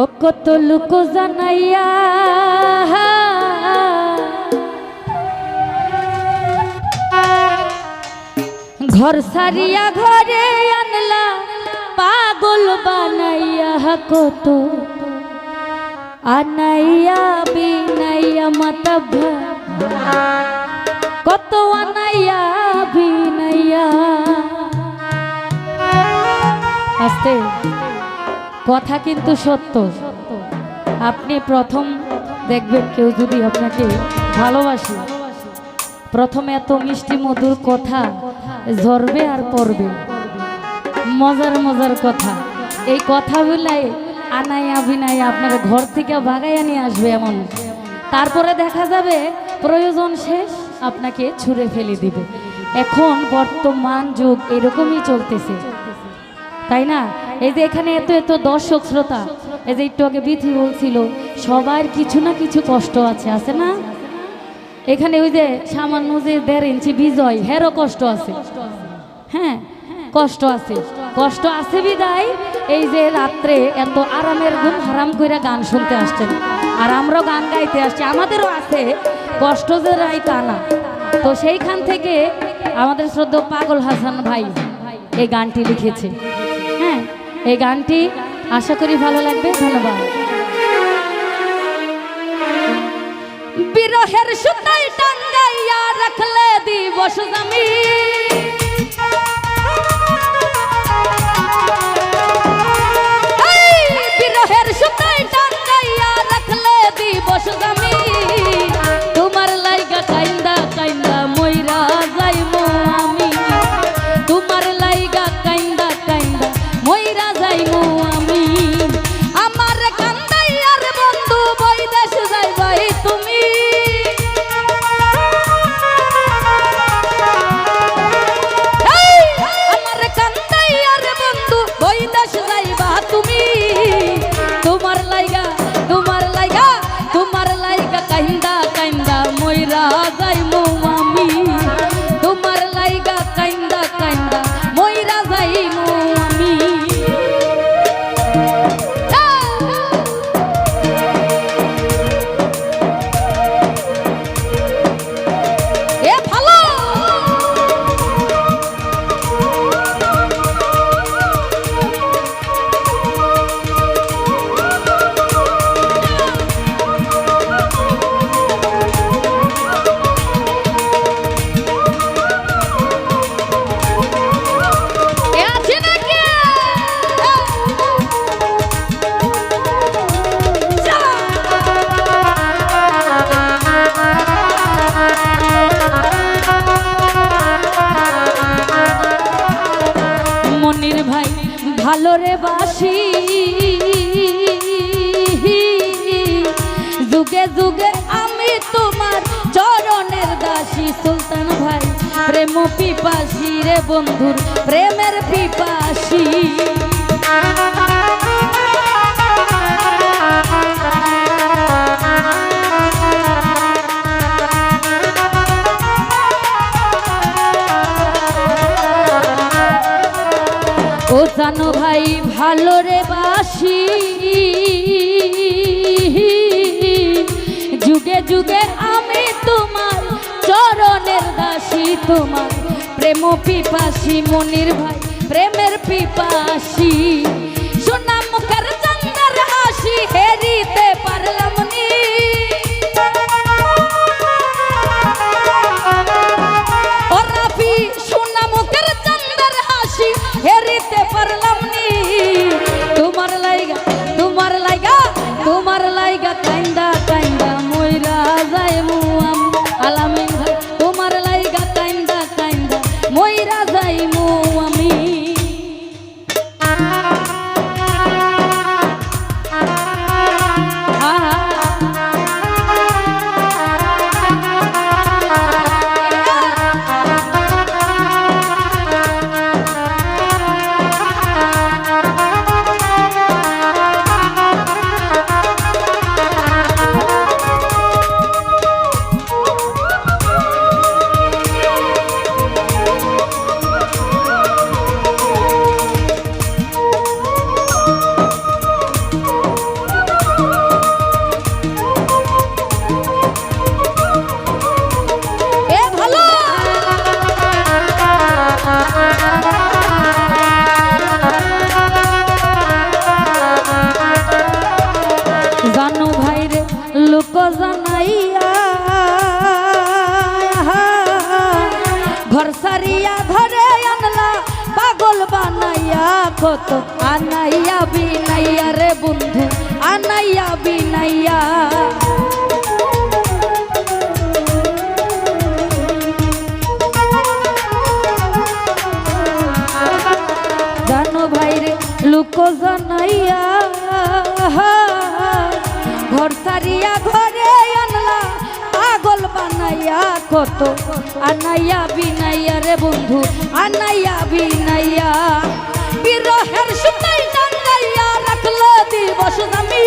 ও কত লোক জানাইয়া ঘর সারিয়া ঘরে আনলা, পাগল বানাইয়া কত। আনাইয়া, বিনাইয়া, মাতা কত আনাইয়া, বিনাইয়া। আস্তে। কথা কিন্তু সত্য। আপনি প্রথম দেখবেন কেউ যদি আপনাকে ভালোবাসে, প্রথমে এত মিষ্টি মধুর কথা ঝরবে আর পড়বে। মজার মজার কথা। এই কথাগুলাই আনাই আবিনাই আপনার ঘর থেকে ভাগাইয়া নিয়ে আসবে এমন। তারপরে দেখা যাবে প্রয়োজন শেষ আপনাকে ছুঁড়ে ফেলে দিবে। এখন বর্তমান যুগ এরকমই চলতেছে। তাই না? এই যে এখানে এত এত দর্শক শ্রোতা, এই যে একটু আগে বিধি বলছিল, সবার কিছু না কিছু কষ্ট আছে আছে না? এখানে ওই যে সামান্য যে দেড় ইঞ্চি বিজয়, হেরও কষ্ট আছে। হ্যাঁ কষ্ট আছে। কষ্ট আছে বিদায়। এই যে রাত্রে এত আরামের ঘুম হারাম কইরা গান শুনতে আসছেন। আর আমরাও গান গাইতে আসছি, আমাদেরও আছে, কষ্ট যে রাই তা না। তো সেইখান থেকে আমাদের শ্রদ্ধা পাগল হাসান ভাই এই গানটি লিখেছে। এই গানটি আশা করি ভালো লাগবে। ধন্যবাদ। বিরহের সুতাই টাঙ্গাইয়া রাখলে দিবস জামি। প্রেম পিপাসী রে বন্ধুর প্রেমের পিপাসী। ও জানো ভাই ভালো রে বাসি। তোমার প্রেম পিপাসি মনির ভাই প্রেমের পিপাসী। কত আনাইয়া বিনাইয়া রে বন্ধু, আনাইয়া বিনাইয়া। জানো ভাইরে লুকো জানাইয়া, ঘর সারিয়া ঘরে আনলা, পাগল বানাইয়া কত আনাইয়া বিনাইয়া রে বন্ধু, আনাইয়া বিনাইয়া। বিরহের সুতাই টাঙ্গাইয়া রাখল দিবস দামি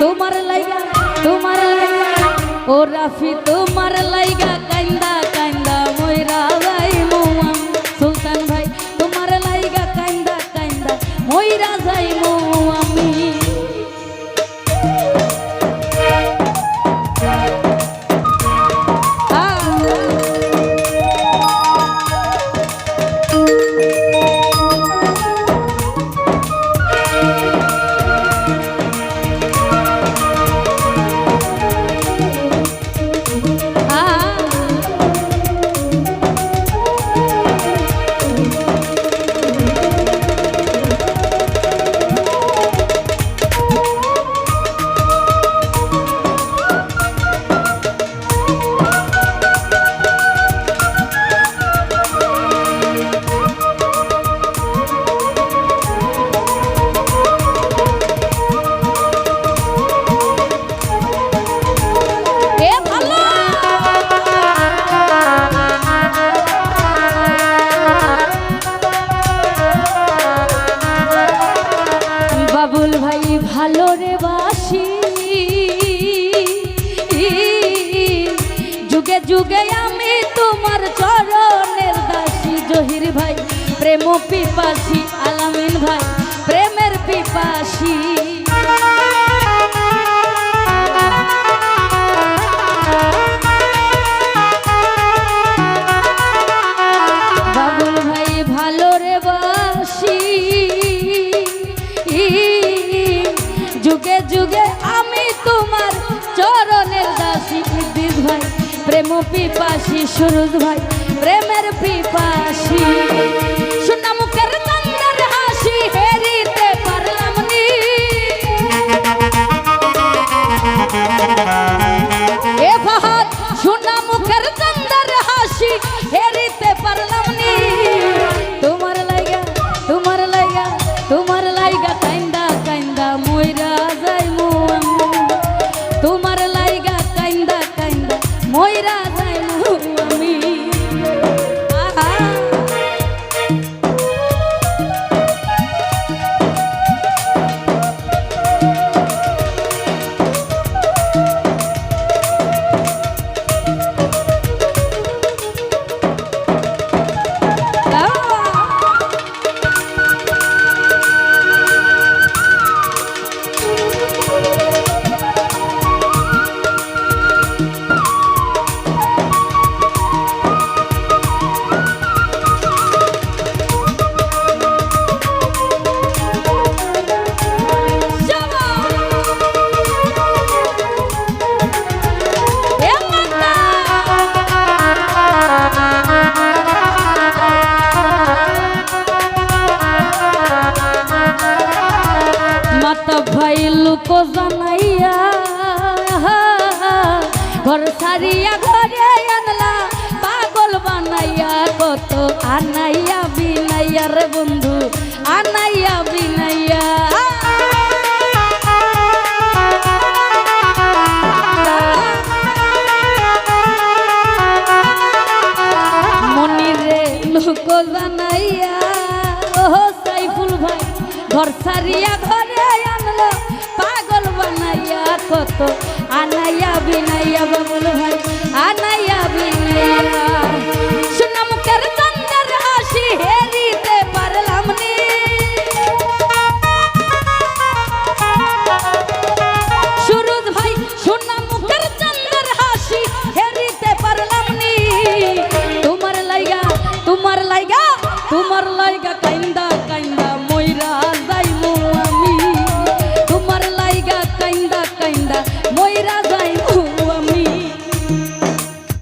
তোমার লাইগা তোমার লাইগা, ও রাফি, তোমার লাইগা কান্দা যুগে যুগে আমি তোমার চরণের দাসী ইদ্দিস ভাই প্রেম পিপাসী সুরুদ ভাই প্রেমের পিপাসী। আনাইয়া বিনাইয়া রে বন্ধু, আনাইয়া বিনাইয়া। ভাই পাগল বানাইয়া কত। আনাইয়া বিনাইয়া বাবুল ভাই আনা